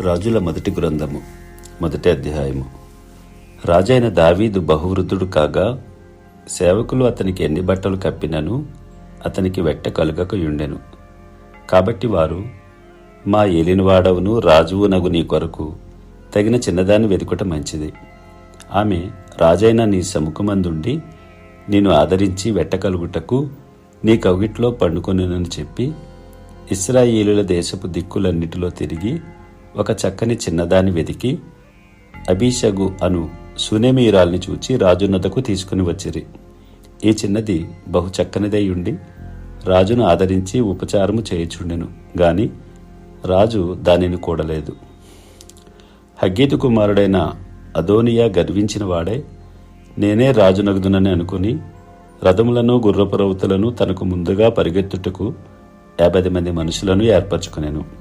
రాజుల మొదటి గ్రంథము మొదటి అధ్యాయము. రాజైన దావీదు బహువృద్ధుడు కాగా సేవకులు అతనికి ఎన్ని బట్టలు కప్పినను అతనికి వెట్ట కలుగకయుండెను కాబట్టి వారు మా ఏలినవాడవును రాజువు నగు నీ కొరకు తగిన చిన్నదాన్ని వెతుకుట మంచిది. ఆమె రాజైన నీ సముఖమందుండి నేను ఆదరించి వెట్ట కలుగుటకు నీ కవిట్లో పండుకొనునని చెప్పి ఇస్రాయేలుల దేశపు దిక్కులన్నిటిలో తిరిగి ఒక చక్కని చిన్నదాన్ని వెతికి అభిషగు అను సునేమీరాల్ని చూచి రాజున్నతకు తీసుకుని వచ్చిరి. ఈ చిన్నది బహు చక్కనిదై ఉండి రాజును ఆదరించి ఉపచారము చేయుచుండెను గాని రాజు దానిని కూడలేదు. హగ్గీతు కుమారుడైన అదోనియా గర్వించిన వాడే నేనే రాజునగుదునని అనుకుని రథములను గుర్రపు రౌతులను తనకు ముందుగా పరిగెత్తుటకు యాభై మంది మనుషులను ఏర్పరచుకునేను.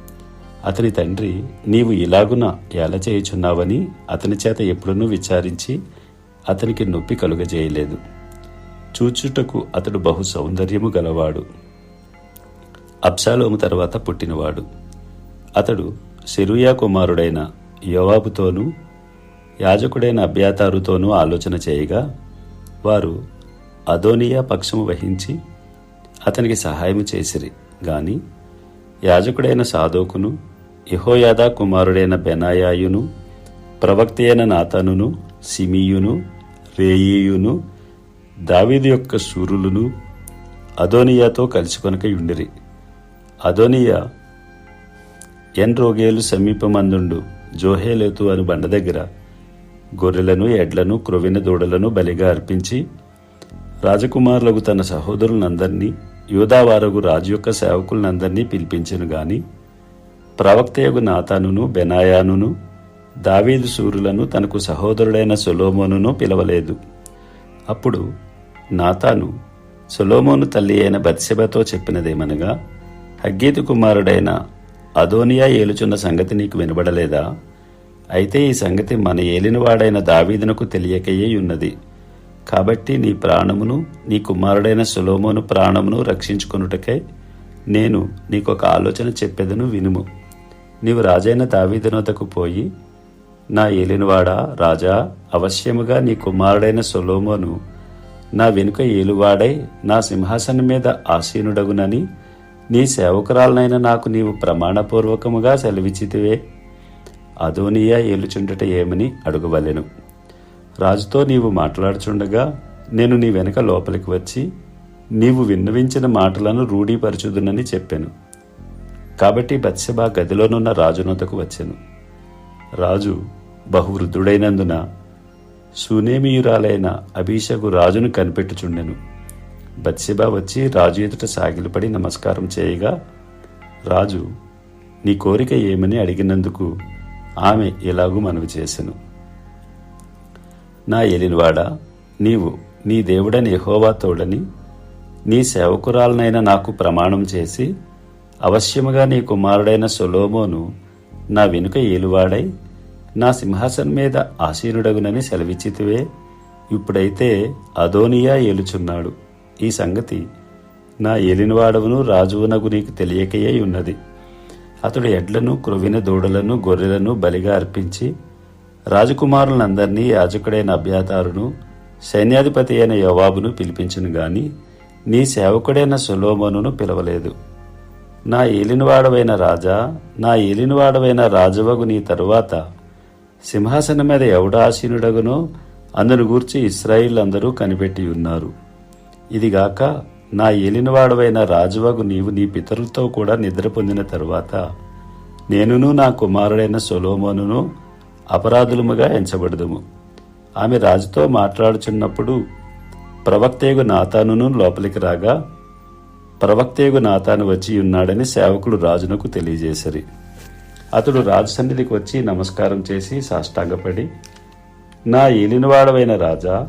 అతని తండ్రి నీవు ఇలాగున ఎలా చేయుచున్నావని అతని చేత ఎప్పుడునూ విచారించి అతనికి నొప్పి కలుగజేయలేదు. చూచుటకు అతడు బహు సౌందర్యము గలవాడు. అబ్సాలోము తర్వాత పుట్టినవాడు. అతడు సెరుయా కుమారుడైన యోవాబుతోనూ యాజకుడైన అభ్యాతారుతోనూ ఆలోచన చేయగా వారు అదోనియా పక్షము వహించి అతనికి సహాయము చేసిరి. గాని యాజకుడైన సాధోకును యహోయాదా కుమారుడైన బెనాయాయును ప్రవక్త అయిన నాతనును సిమియును రేయియును దావీదు యొక్క సూరులను అదోనియాతో కలిసి కొనక ఉండిరి. అదోనియా ఎన్ రోగేలు సమీపమందుండు జోహేలేతు అను బండ దగ్గర గొర్రెలను ఎడ్లను క్రొవిన దూడలను బలిగా అర్పించి రాజకుమారులకు తన సహోదరులందరినీ యూదావారగు రాజు యొక్క సేవకులందరినీ పిలిపించను గాని ప్రవక్తయగు నాతానును బెనాయానును దావీదు సూరులను తనకు సహోదరుడైన సొలోమోనును పిలవలేదు. అప్పుడు నాతాను సొలోమోను తల్లి అయిన బత్సెబతో చెప్పినదేమనగా హగ్గీతు కుమారుడైన అదోనియా ఏలుచున్న సంగతి నీకు వినబడలేదా? అయితే ఈ సంగతి మన ఏలినవాడైన దావీదునకు తెలియకయే ఉన్నది. కాబట్టి నీ ప్రాణమును నీ కుమారుడైన సులోమోను ప్రాణమును రక్షించుకొనుటకై నేను నీకొక ఆలోచన చెప్పేదను వినుము. నీవు రాజైన దావీదునొద్దకు పోయి నా ఏలినవాడా రాజా అవశ్యముగా నీ కుమారుడైన సొలోమోను నా వెనుక ఏలువాడై నా సింహాసనం మీద ఆసీనుడగునని నీ సేవకురాలనైన నాకు నీవు ప్రమాణపూర్వకముగా సెలవిచ్చితివే. అదోనియా ఏలుచుండట ఏమని అడుగవలెను. రాజుతో నీవు మాట్లాడుచుండగా నేను నీ వెనుక లోపలికి వచ్చి నీవు విన్నవించిన మాటలను రూఢీపరచుదునని చెప్పాను. కాబట్టి బత్సెబ గదిలోనున్న రాజునొద్దకు వచ్చాను. రాజు బహువృద్ధుడైనందున సునేమియురాలైన అభిషకు రాజును కనిపెట్టుచుండెను. బత్సెబ వచ్చి రాజు ఎదుట సాగిలపడి నమస్కారం చేయగా రాజు నీ కోరిక ఏమని అడిగినందుకు ఆమె ఇలాగూ మనవి చేసెను. నా ఎలినవాడా నీవు నీ దేవుడని యహోవా తోడని నీ సేవకురాలనైనా నాకు ప్రమాణం చేసి అవశ్యముగా నీ కుమారుడైన సొలోమోను నా వెనుక ఏలువాడై నా సింహాసనం మీద ఆసీనుడగునని సెలవిచ్చితివే. ఇప్పుడైతే అదోనియా ఏలుచున్నాడు. ఈ సంగతి నా ఏలినవాడవును రాజువునగు నీకు తెలియకయే ఉన్నది అతడు ఎడ్లను క్రొవిన దూడలను గొర్రెలను బలిగా అర్పించి రాజకుమారులందరినీ యాజకుడైన అభ్యాతారును సైన్యాధిపతి అయిన యోవాబును పిలిపించును గాని నీ సేవకుడైన సులోమనును పిలవలేదు. నా ఏలినవాడవైన రాజా నా ఏలినవాడవైన రాజవగు నీ తరువాత సింహాసనం మీద ఎవడాసీనుడగునో అందును గూర్చి ఇస్రాయిల్ అందరూ కనిపెట్టి ఉన్నారు. ఇదిగాక నా ఏలినవాడవైన రాజువగు నీవు నీ పితరులతో కూడా నిద్ర పొందిన తరువాత నేనును నా కుమారుడైన సొలోమోనును అపరాధులముగా ఎంచబడదుము. ఆమె రాజుతో మాట్లాడుచున్నప్పుడు ప్రవక్తేగు నాతానును లోపలికి రాగా ప్రవక్తేగు నాతాను వచ్చి ఉన్నాడని సేవకుడు రాజునకు తెలియజేసరి. అతడు రాజు సన్నిధికి వచ్చి నమస్కారం చేసి సాష్టాంగపడి నా ఏలినవాడవైన రాజా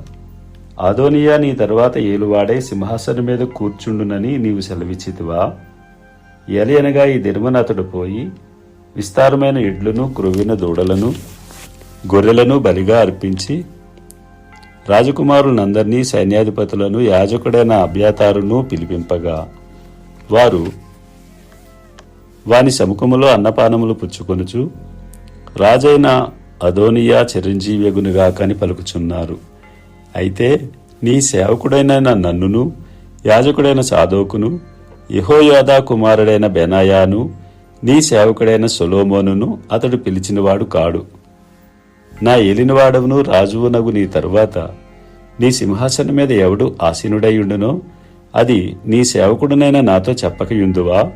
అదోనియా నీ తరువాత ఏలువాడే సింహాసనం మీద కూర్చుండునని నీవు సెలవిచ్చితివా? ఎలి అనగా ఈ దినమున అతడు పోయి విస్తారమైన ఇడ్లను క్రొవ్విన దూడలను గొర్రెలను బలిగా అర్పించి రాజకుమారులందరినీ సైన్యాధిపతులను యాజకుడైన అభ్యాతారును పిలిపింపగా వారు వాని సముఖములో అన్నపానములు పుచ్చుకొనుచు రాజైన అదోనియా చిరంజీవ్యగునుగాకని పలుకుచున్నారు. అయితే నీ సేవకుడైన నన్నును యాజకుడైన సాధోకును యహోయాదా కుమారుడైన బెనాయాను నీ సేవకుడైన సొలోమోనును అతడు పిలిచినవాడు కాడు. నా ఏలినవాడవును రాజువునగు నీ తరువాత నీ సింహాసనం మీద ఎవడు ఆసీనుడైయుండునో అది నీ సేవకుడునైన నాతో చెప్పకయుందువా?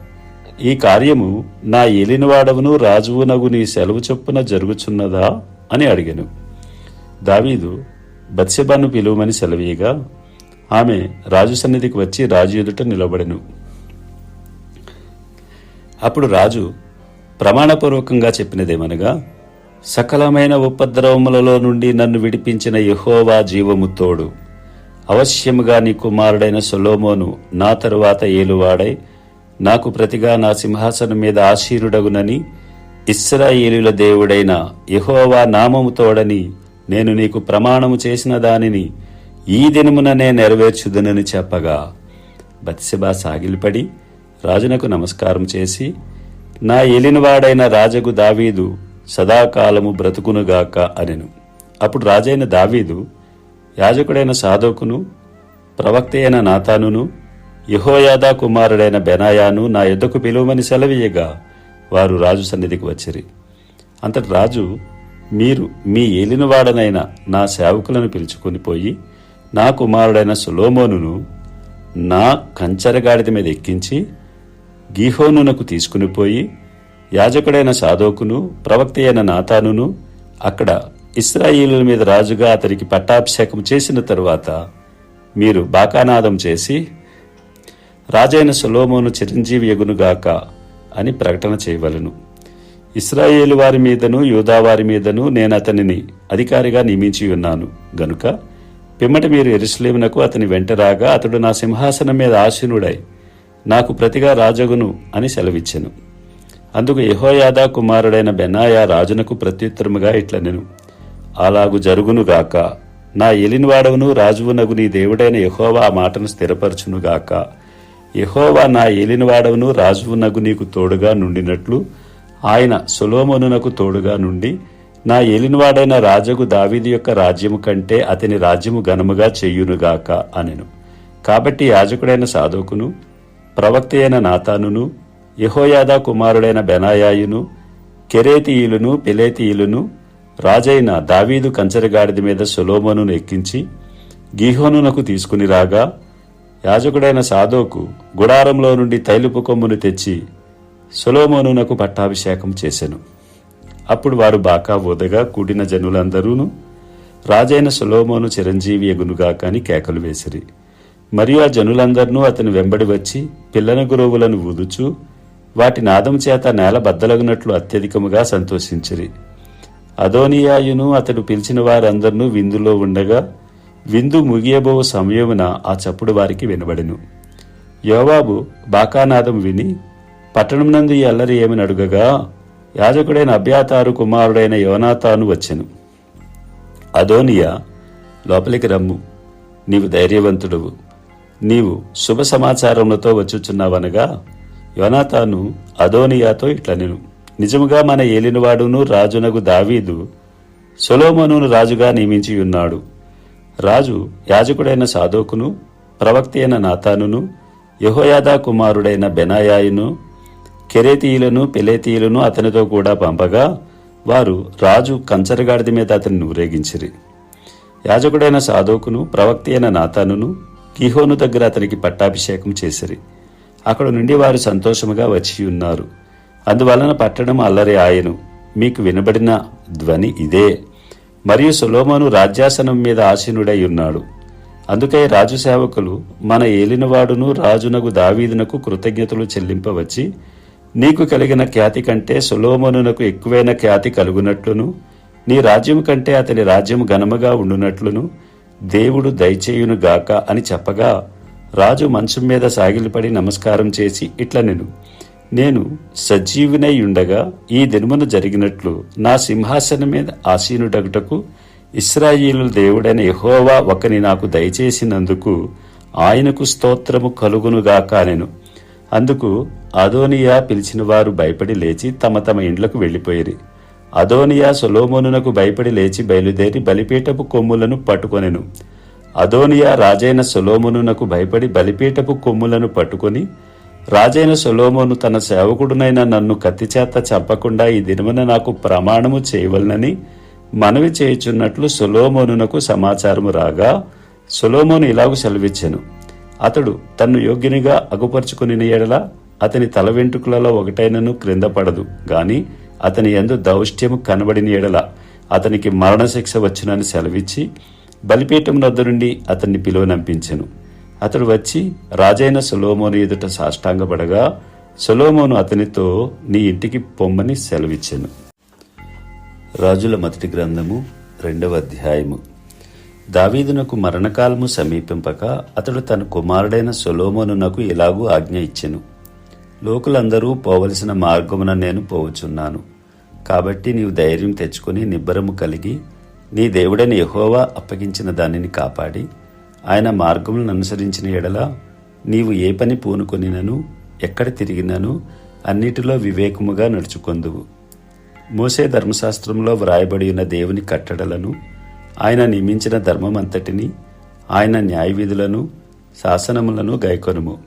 ఈ కార్యము నా ఏలినవాడవును రాజువునగు నీ సెలవు చొప్పున జరుగుచున్నదా? అని అడిగాను. దావీదు బత్సెబాను పిలువమని సెలవీయగా ఆమె రాజు సన్నిధికి వచ్చి రాజు ఎదుట నిలబడెను. అప్పుడు రాజు ప్రమాణపూర్వకంగా చెప్పినదేమనగా సకలమైన ఉపద్రవములలో నుండి నన్ను విడిపించిన యహోవా జీవము తోడు. అవశ్యముగా నీ కుమారుడైన సొలోమోను నా తరువాత ఏలువాడై నాకు ప్రతిగా నా సింహాసనం మీద ఆశీనుడగునని ఇస్రాయేలుల దేవుడైన యహోవా నామము తోడని నేను నీకు ప్రమాణము చేసిన దానిని ఈ దినముననే నెరవేర్చుదనని చెప్పగా. బత్సెబా సాగిలిపడి రాజునకు నమస్కారం చేసి నా ఏలినవాడైన రాజగు దావీదు సదాకాలము బ్రతుకునుగాక అనెను. అప్పుడు రాజైన దావీదు యాజకుడైన సాధోకును ప్రవక్త అయిన నాతానును యహోయాదా కుమారుడైన బెనాయాను నా యుద్ధకు పిలువమని సెలవీయగా వారు రాజు సన్నిధికి వచ్చిరి. అంతటి రాజు మీరు మీ ఏలినవాడనైన నా సేవకులను పిలుచుకొని పోయి నా కుమారుడైన సులోమోనును నా కంచరగాడిద మీద ఎక్కించి గీహోనునకు తీసుకుని పోయి యాజకుడైన సాధోకును ప్రవక్త అయిన నాతానును అక్కడ ఇస్రాయిల్ మీద రాజుగా అతనికి పట్టాభిషేకం చేసిన తరువాత మీరు బాకానాదం చేసి రాజైన సులోమోను చిరంజీవి ఎగునుగాక అని ప్రకటన చేయవలను. ఇస్రాయేలు వారి మీదను యూదా వారి మీదను నేను అతనిని అధికారిగా నియమించి ఉన్నాను. గనుక పిమ్మట మీరు ఎరుసలేమునకు అతని వెంట రాగా అతడు నా సింహాసనం మీద ఆసీనుడై నాకు ప్రతిగా రాజగును అని సెలవిచ్చెను. అందుకు యహోయాదా కుమారుడైన బెనాయా రాజునకు ప్రత్యుత్తరముగా ఇట్లనెను. అలాగు జరుగునుగాక నా ఎలినివాడవును రాజువునగు నీ దేవుడైన యహోవా ఆ మాటను స్థిరపరచునుగాక యహోవా నా ఏలినవాడవును రాజువునగు నీకు తోడుగా నుండినట్లు ఆయన సులోమనునకు తోడుగా నుండి నా ఏలినవాడైన రాజగు దావీది యొక్క రాజ్యము కంటే అతని రాజ్యము ఘనముగా చెయ్యునుగాక అనెను. కాబట్టి యాజకుడైన సాధోకును ప్రవక్త అయిన నాతానును యహోయాదా కుమారుడైన బెనాయాయును కెరేతీయులను పెలేతీయులను రాజైన దావీదు కంచరగాడిద మీద సొలోమోనును ఎక్కించి గీహోనునకు తీసుకుని రాగా యాజకుడైన సాదోకు గుడారంలో నుండి తైలుపు కొమ్మును తెచ్చి సొలోమోనునకు పట్టాభిషేకం చేశాను అప్పుడు వారు బాకా ఊదగా కూడిన జనులందరూను రాజైన సొలోమోను చిరంజీవి ఎగునుగాక అని కేకలు వేసిరి. మరియు ఆ జనులందరినూ అతని వెంబడి వచ్చి పిల్లన గురువులను ఊదుచు వాటి నాదం చేత నేల బద్దలగినట్లు అత్యధికముగా సంతోషించిరి. అదోనియాయును అతడు పిలిచిన వారందరినూ విందులో ఉండగా విందు ముగియబో సమయమున ఆ చప్పుడు వారికి వినబడెను. యోవాబు బాకానాదం విని పట్టణమునందు ఈ అల్లరి ఏమని అడుగగా యాజకుడైన అభ్యాతారు కుమారుడైన యోనాతాను వచ్చెను. అదోనియా లోపలికి రమ్ము. నీవు ధైర్యవంతుడవు. నీవు శుభ సమాచారములతో వచ్చుచున్నావనగా యోనాతాను అదోనియాతో ఇట్లనెను. నిజముగా మన ఏలినవాడును రాజునగు దావీదు సొలోమోనును రాజుగా నియమించి ఉన్నాడు. రాజు యాజకుడైన సాధోకును ప్రవక్త అయిన నాతానును యహోయాదా కుమారుడైన బెనాయాయును కెరేతీయులను పెలేతీయులను అతనితో కూడా పంపగా వారు రాజు కంచరగాడిద మీద అతన్ని ఊరేగించిరి. యాజకుడైన సాధోకును ప్రవక్త అయిన నాతానును కిహోను దగ్గర అతనికి పట్టాభిషేకం చేసిరి. అక్కడ నుండి వారు సంతోషముగా వచ్చి ఉన్నారు. అందువలన పట్టణం అల్లరి ఆయను. మీకు వినబడిన ధ్వని ఇదే. మరియు సులోమను రాజ్యాసనం మీద ఆసీనుడై ఉన్నాడు. అందుకే రాజు సేవకులు మన ఏలినవాడును రాజునకు దావీదునకు కృతజ్ఞతలు చెల్లింపవచ్చి నీకు కలిగిన ఖ్యాతి కంటే సులోమనునకు ఎక్కువైన ఖ్యాతి కలుగునట్లును నీ రాజ్యం కంటే అతని రాజ్యం ఘనముగా ఉండునట్లును దేవుడు దయచేయును గాక అని చెప్పగా రాజు మంచం మీద సాగిలిపడి నమస్కారం చేసి ఇట్ల నేను సజీవునై ఉండగా ఈ దినమున జరిగినట్లు నా సింహాసనం మీద ఆసీనుడగుటకు ఇస్రాయిలు దేవుడైన యహోవా ఒకని నాకు దయచేసినందుకు ఆయనకు స్తోత్రము కలుగునుగాక నేను అందుకు అదోనియా పిలిచిన వారు భయపడి లేచి తమ తమ ఇండ్లకు వెళ్ళిపోయిరి అదోనియా సొలోమోనునకు భయపడి లేచి బయలుదేరి బలిపీఠపు కొమ్ములను పట్టుకొనెను. అదోనియా రాజైన సొలోమోనునకు భయపడి బలిపీఠపు కొమ్ములను పట్టుకొని రాజైన సొలోమోను తన సేవకుడునైన నన్ను కత్తిచేత చంపకుండా ఈ దినమున నాకు ప్రమాణము చేయవలనని మనవి చేయుచున్నట్లు సొలోమోనునకు సమాచారము రాగా సొలోమోను ఇలాగు సెలవిచ్చెను. అతడు తన్ను యోగ్యునిగా అగుపరుచుకుని ఎడల అతని తల వెంట్రుకలలో ఒకటైనను క్రింద పడదు గాని అతని ఎందు దౌష్ట్యము కనబడిన ఎడల అతనికి మరణశిక్ష వచ్చునని సెలవిచ్చి బలిపీఠం వద్ద నుండి అతన్ని పిలువనంపించెను. అతడు వచ్చి రాజైన సొలోమోను ఎదుట సాష్టాంగపడగా సొలోమోను అతనితో నీ ఇంటికి పొమ్మని సెలవిచ్చెను. రాజుల మొదటి గ్రంథము రెండవ అధ్యాయము. దావీదునకు మరణకాలము సమీపింపక అతడు తన కుమారుడైన సొలోమోనునకు ఇలాగూ ఆజ్ఞ ఇచ్చెను. లోకులందరూ పోవలసిన మార్గమున నేను పోవచున్నాను కాబట్టి నీవు ధైర్యం తెచ్చుకొని నిబ్బరము కలిగి నీ దేవుడని ఎహోవా అప్పగించిన దానిని కాపాడి ఆయన మార్గములను అనుసరించిన ఎడల నీవు ఏ పని పూనుకొనినను ఎక్కడ తిరిగినను అన్నిటిలో వివేకముగా నడుచుకొందువు. మోసే ధర్మశాస్త్రంలో వ్రాయబడి ఉన్న దేవుని కట్టడలను ఆయన నియమించిన ధర్మమంతటిని ఆయన న్యాయవిధులను శాసనములను గైకొనుము.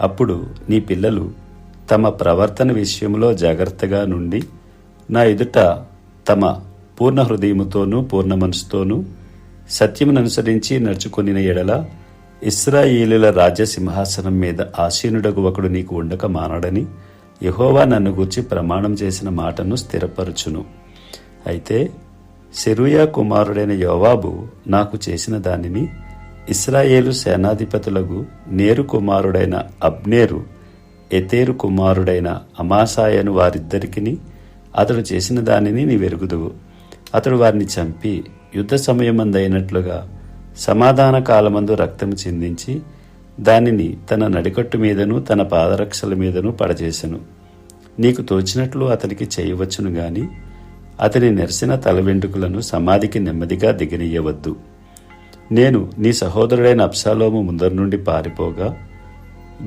అప్పుడు నీ పిల్లలు తమ ప్రవర్తన విషయంలో జాగ్రత్తగా నుండి నా ఎదుట తమ పూర్ణ హృదయముతోనూ పూర్ణ మనసుతోనూ సత్యముననుసరించి నడుచుకొనిన ఎడల ఇస్రాయేలుల రాజ్య సింహాసనం మీద ఆసీనుడగు ఒకడు నీకు ఉండక మానడని యహోవా నన్ను గూర్చి ప్రమాణం చేసిన మాటను స్థిరపరచును. అయితే సెరూయా కుమారుడైన యోవాబు నాకు చేసిన దానిని ఇస్రాయేలు సేనాధిపతులకు నేరు కుమారుడైన అబ్నేరు ఎతేరు కుమారుడైన అమాసాయను వారిద్దరికిని అతడు చేసిన దానిని నీ వెరుగుదువు అతడు వారిని చంపి యుద్ధ సమయమందైనట్లుగా సమాధాన కాలమందు రక్తము చిందించి దానిని తన నడికట్టు మీదను తన పాదరక్షల మీదను పడచేసెను నీకు తోచినట్లు అతనికి చేయవచ్చును గాని అతని నెరసిన తల వెంట్రుకలను సమాధికి నెమ్మదిగా దిగనీయవద్దు నేను నీ సహోదరుడైన అప్సాలోము ముందర నుండి పారిపోగా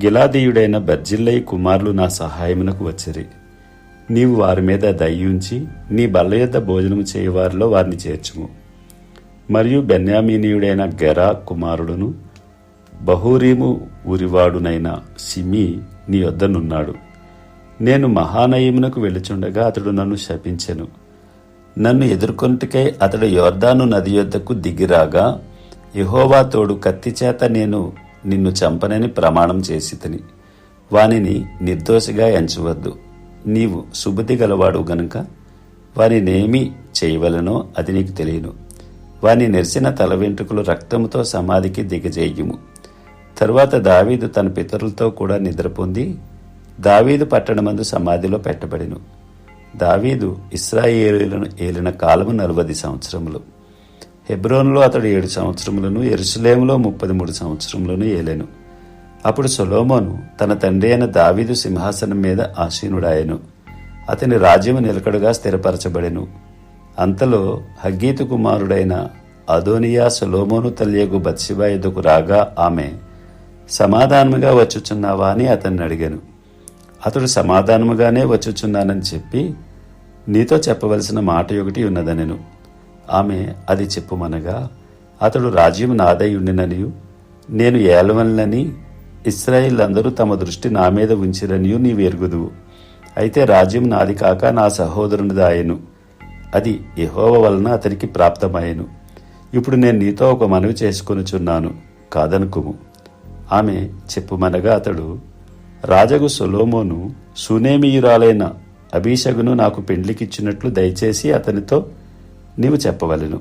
గిలాదీయుడైన బర్జిల్లయి కుమారులు నా సహాయమునకు వచ్చిరి. నీవు వారి మీద దయ్యుంచి నీ బల్ల యొద్ద భోజనము చేయవారిలో వారిని చేర్చుము. మరియు బెన్యామీనీయుడైన గెరా కుమారుడును బహూరీము ఊరివాడునైన సిమి నీ వద్దనున్నాడు నేను మహానయమునకు వెళ్ళుచుండగా అతడు నన్ను శపించెను. నన్ను ఎదుర్కొంటకై అతడు యోర్దాను నది యొద్దకు దిగిరాగా యెహోవా తోడు కత్తి చేత నేను నిన్ను చంపనని ప్రమాణం చేసి తిని వానిని నిర్దోషిగా ఎంచవద్దు. నీవు సుబుద్ధి గలవాడు గనుక వారినేమి చేయవలనో అది నీకు తెలియను. వాని నెరిసిన తల వెంట్రుకలు రక్తముతో సమాధికి దిగజేయుము. తరువాత దావీదు తన పితరులతో కూడా నిద్రపొంది దావీదు పట్టణమందు సమాధిలో పెట్టబడిను. దావీదు ఇస్రాయేలులను ఏలిన కాలము నలభై సంవత్సరములు. హెబ్రోన్లో అతడు ఏడు సంవత్సరములను ఎరుసలేములో ముప్పది మూడు సంవత్సరములను ఏలెను. అప్పుడు సొలోమోను తన తండ్రి అయిన దావీదు సింహాసనం మీద ఆసీనుడాయెను అతని రాజ్యము నిలకడగా స్థిరపరచబడెను. అంతలో హగ్గీతు కుమారుడైన అదోనియా సొలోమోను తల్లియకు బత్సిబా ఎదుకు రాగా ఆమె సమాధానముగా వచ్చుచున్నావా? అని అతన్ని అడిగాను. అతడు సమాధానముగానే వచ్చుచున్నానని చెప్పి నీతో చెప్పవలసిన మాట ఒకటి ఉన్నదనెను. ఆమె అది చెప్పుమనగా అతడు రాజ్యం నాదై ఉండిననియు. నేను ఏలవలనని ఇస్రాయిల్ అందరూ తమ దృష్టి నా మీద ఉంచిరనియు నీవు ఎరుగుదువు. అయితే రాజ్యం నాది కాక నా సహోదరునిదాయను అది యహోవ వలన అతనికి ప్రాప్తమాయెను ఇప్పుడు నేను నీతో ఒక మనవి చేసుకొనుచున్నాను కాదనుకుము. ఆమె చెప్పుమనగా అతడు రాజగు సొలోమోను సునేమియురాలైన అభిషగును నాకు పెండ్లికిచ్చినట్లు దయచేసి అతనితో నీవు చెప్పవలెను.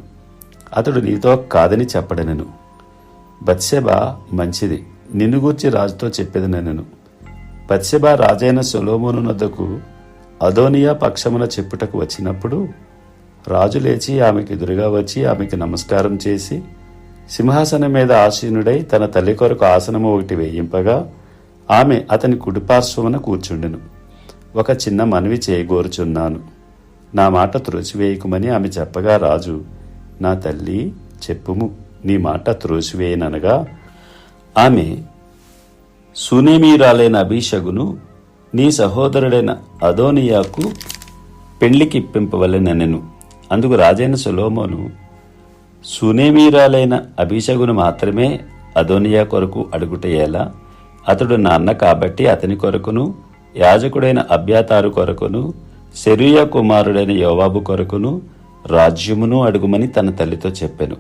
అతడు నీతో కాదని చెప్పడనెను. బత్సెబ మంచిది నిన్ను గూర్చి రాజుతో చెప్పేదనెను బత్సెబ రాజైన సొలోమోను నద్దకు అదోనియా పక్షమున చెప్పుటకు వచ్చినప్పుడు రాజు లేచి ఆమెకు ఎదురుగా వచ్చి ఆమెకి నమస్కారం చేసి సింహాసనం మీద ఆసీనుడై తన తల్లి కొరకు ఆసనము ఒకటి వేయింపగా ఆమె అతని కుడిపార్శ్వమున కూర్చుండెను. ఒక చిన్న మనవి చేయగోరుచున్నాను నా మాట త్రోసివేయకుమని ఆమె చెప్పగా రాజు నా తల్లి చెప్పుము నీ మాట త్రోసివేయననగా ఆమె సునేమీరాలైన అభిషగును నీ సహోదరుడైన అదోనియాకు పెళ్ళికి ఇప్పింపవలెనెను అందుకు రాజైన సులోమోను సునేమీరాలైన అభిషగును మాత్రమే అదోనియా కొరకు అడుగుటయేలా అతడు నాన్న కాబట్టి అతని కొరకును యాజకుడైన అభ్యాతారు కొరకును శరీయ కుమారుడైన యోవాబు కొరకును రాజ్యమును అడుగుమని తన తల్లితో చెప్పెను.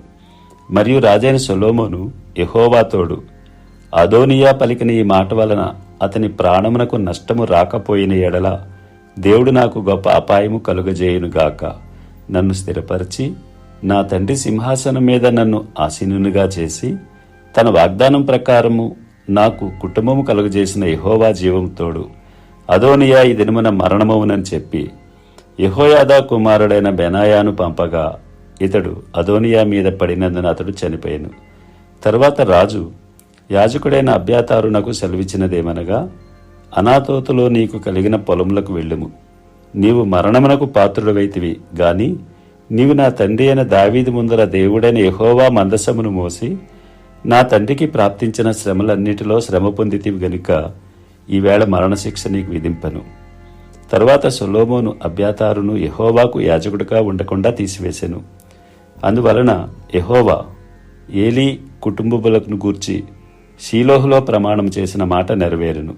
మరియు రాజైన సొలోమోను యహోవాతోడు అదోనియా పలికిన ఈ మాట వలన అతని ప్రాణమునకు నష్టము రాకపోయిన ఎడల దేవుడు నాకు గొప్ప అపాయము కలుగజేయునుగాక. నన్ను స్థిరపరిచి నా తండ్రి సింహాసనం మీద నన్ను ఆసీనునిగా చేసి తన వాగ్దానం ప్రకారము నాకు కుటుంబము కలుగజేసిన యహోవా జీవంతోడు అదోనియా ఈ దినమున మరణమవునని చెప్పి యహోయాదా కుమారుడైన బెనాయాను పంపగా ఇతడు అదోనియా మీద పడినందున అతడు చనిపోయాను. తర్వాత రాజు యాజకుడైన అభ్యాతారునకు సెలవిచ్చినదేమనగా అనాతోతులో నీకు కలిగిన పొలములకు వెళ్ళుము. నీవు మరణమునకు పాత్రుడవైతివి. గాని నీవు నా తండ్రి అయిన దావీది ముందర దేవుడైన యహోవా మందసమును మోసి నా తండ్రికి ప్రాప్తించిన శ్రమలన్నిటిలో శ్రమ పొందితివి గనుక ఈవేళ మరణశిక్ష నీకు విధింపను. తరువాత సొలోమోను అభ్యాతారును యహోవాకు యాజకుడిగా ఉండకుండా తీసివేశాను అందువలన యహోవా ఏలీ కుటుంబములను గూర్చి షీలోహులో ప్రమాణం చేసిన మాట నెరవేరును.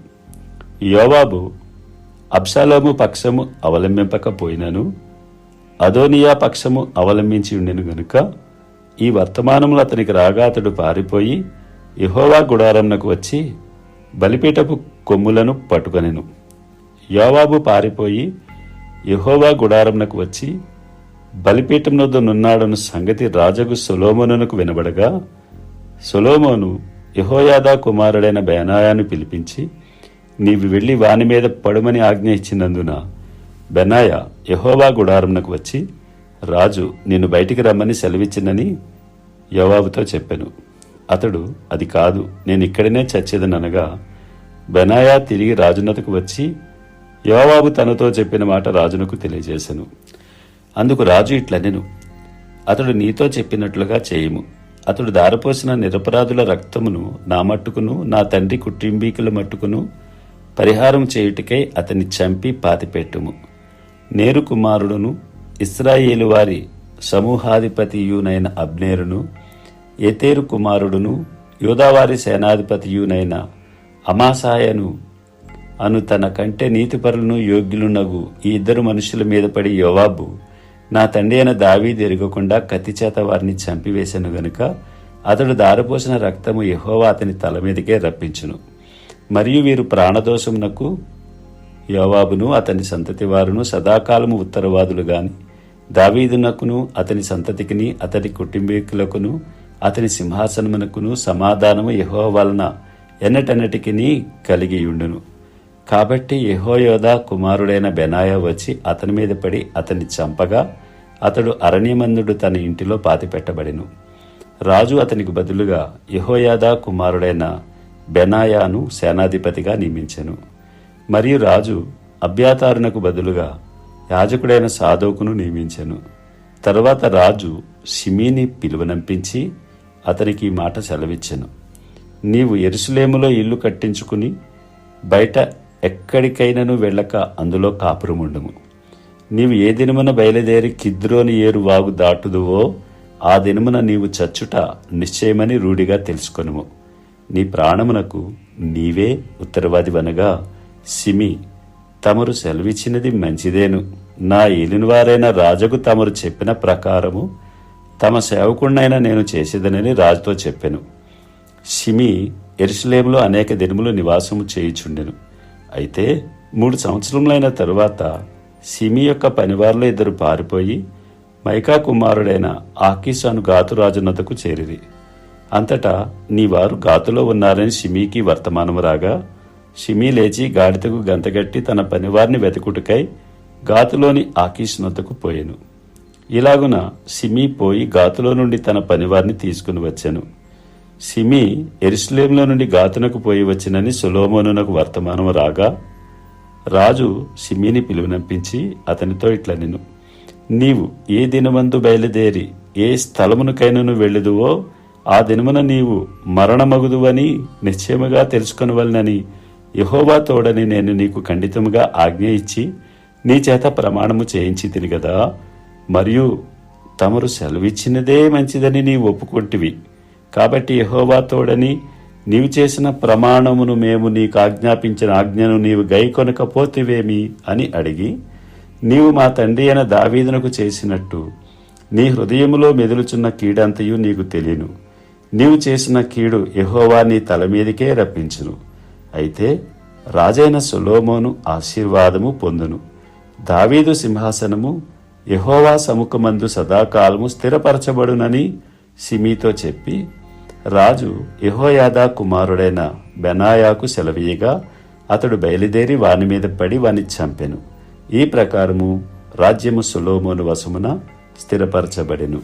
యోవాబు అబ్షాలోము పక్షము అవలంబింపకపోయినను అదోనియా పక్షము అవలంబించి ఉండెను గనుక ఈ వర్తమానములు అతనికి రాగా అతడు పారిపోయి యహోవా గుడారంనకు వచ్చి బలిపీఠపు కొమ్ములను పట్టుకొనెను. యోవాబు పారిపోయి యహోవా గుడారంనకు వచ్చి బలిపీఠం వద్ద నున్నాడను సంగతి రాజగు సొలోమోనునకు వినబడగా సొలోమోను యహోయాదా కుమారుడైన బేనాయాను పిలిపించి నీవు వెళ్ళి వాని మీద పడుమని ఆజ్ఞ ఇచ్చినందున బెనాయ యహోవా గుడారంనకు వచ్చి రాజు నిన్ను బయటికి రమ్మని సెలవిచ్చినని యోవాబుతో చెప్పాను. అతడు అది కాదు నేను ఇక్కడనే చచ్చేదనగా బెనాయా తిరిగి రాజునతకు వచ్చి యోవాబు తనతో చెప్పిన మాట రాజునకు తెలియజేశాను అందుకు రాజు ఇట్లనెను. అతడు నీతో చెప్పినట్లుగా చేయము. అతడు దారపోసిన నిరపరాధుల రక్తమును నా మట్టుకును నా తండ్రి కుటుంబీకుల మట్టుకును పరిహారం చేయుటకై అతన్ని చంపి పాతిపెట్టుము. నేరు కుమారుడును ఇస్రాయేలు వారి సమూహాధిపతియునైన అబ్నేరును ఎతేరు కుమారుడును యూదావారి సేనాధిపతియునైన అమాసాయను అను తన కంటే నీతిపరులను యోగ్యులునగు ఈ ఇద్దరు మనుషుల మీద పడి యోవాబు నా తండ్రి అయిన దావీదు ఎరగకుండా కత్తి చేత వారిని చంపివేశాను గనుక అతడు దారపోసిన రక్తము యహోవా అతని తల మీదకే రప్పించును. మరియు వీరు ప్రాణదోషమునకు యోవాబును అతని సంతతి వారును సదాకాలము ఉత్తరవాదులు గాని దావీదునకును అతని సంతతికిని అతని కుటుంబీకులకును అతని సింహాసనమునకును సమాధానము యహో వలన ఎన్నటన్నటికి కలిగియుండును. కాబట్టి యెహోయోదా కుమారుడైన బెనాయ వచ్చి అతని మీద పడి అతన్ని చంపగా అతడు అరణ్యమందుడు తన ఇంటిలో పాతిపెట్టబడెను. రాజు అతనికి బదులుగా యెహోయాదా కుమారుడైన బెనాయాను సేనాధిపతిగా నియమించెను. మరియు రాజు అభ్యాతారునకు బదులుగా యాజకుడైన సాధోకును నియమించెను. తరువాత రాజు షిమీని పిలువనంపించి అతనికి ఈ మాట సెలవిచ్చెను. నీవు ఎరుసలేములో ఇల్లు కట్టించుకుని బయట ఎక్కడికైనాను వెళ్ళక అందులో కాపురముండుము. నీవు ఏ దినమున బయలుదేరి కిద్రోని ఏరు వాగు దాటుదువో ఆ దినమున నీవు చచ్చుట నిశ్చయమని రూఢిగా తెలుసుకొనుము. నీ ప్రాణమునకు నీవే ఉత్తరవాదివనగా. సిమి తమరు సెలవిచ్చినది మంచిదేను. నా ఏలినవారైన రాజుకు తమరు చెప్పిన ప్రకారము తమ సేవకుడినైనా నేను చేసేదనని రాజుతో చెప్పాను. షిమి ఎరుసలేములో అనేక దినములు నివాసము చేయుచుండెను. అయితే మూడు సంవత్సరములైన తరువాత సిమి యొక్క పనివారిలో ఇద్దరు పారిపోయి మైకా కుమారుడైన ఆకీసాను గాతురాజునతకు చేరిరి. అంతటా నీ వారు గాతులో ఉన్నారని షిమీకి వర్తమానము రాగా షిమీ లేచి గాడితకు గంతగట్టి తన పనివారిని వెతుకుటకై గాతులోని ఆకీష్ నొద్దకు పోయెను. ఇలాగున సిమి పోయి గాతులో నుండి తన పనివారిని తీసుకుని వచ్చాను. సిమి ఎరుసలేంలో నుండి గాతునకు పోయి వచ్చినని సులోమోనునకు వర్తమానం రాగా రాజు సిమిని పిలువనంపించి అతనితో ఇట్లా నేను నీవు ఏ దినమందు బయలుదేరి ఏ స్థలమునకైనను వెళ్ళదువో ఆ దినమున నీవు మరణమగుదువని నిశ్చయముగా తెలుసుకొనవలనని యహోవా తోడని నేను నీకు ఖండితముగా ఆజ్ఞ ఇచ్చి నీ చేత ప్రమాణము చేయించి తిని మరియు తమరు సెలవిచ్చినదే మంచిదని నీ ఒప్పుకొంటివి. కాబట్టి యహోవా తోడని నీవు చేసిన ప్రమాణమును మేము నీకు ఆజ్ఞాపించిన ఆజ్ఞను నీవు గైకొనకపోతివేమి అని అడిగి నీవు మా తండ్రి అయిన దావీదునకు చేసినట్టు నీ హృదయములో మెదులుచున్న కీడంతయు నీకు తెలియను. నీవు చేసిన కీడు యహోవా నీ తల మీదికే రప్పించును. అయితే రాజైన సొలోమోను ఆశీర్వాదము పొందును. దావీదు సింహాసనము యహోవా సముఖమందు సదాకాలము స్థిరపరచబడునని సిమీతో చెప్పి రాజు యహోయాదా కుమారుడైన బెనాయాకు సెలవీయగా అతడు బయలుదేరి వాని మీద పడి వాని చంపెను. ఈ ప్రకారము రాజ్యము సులోమోను వశమున స్థిరపరచబడెను.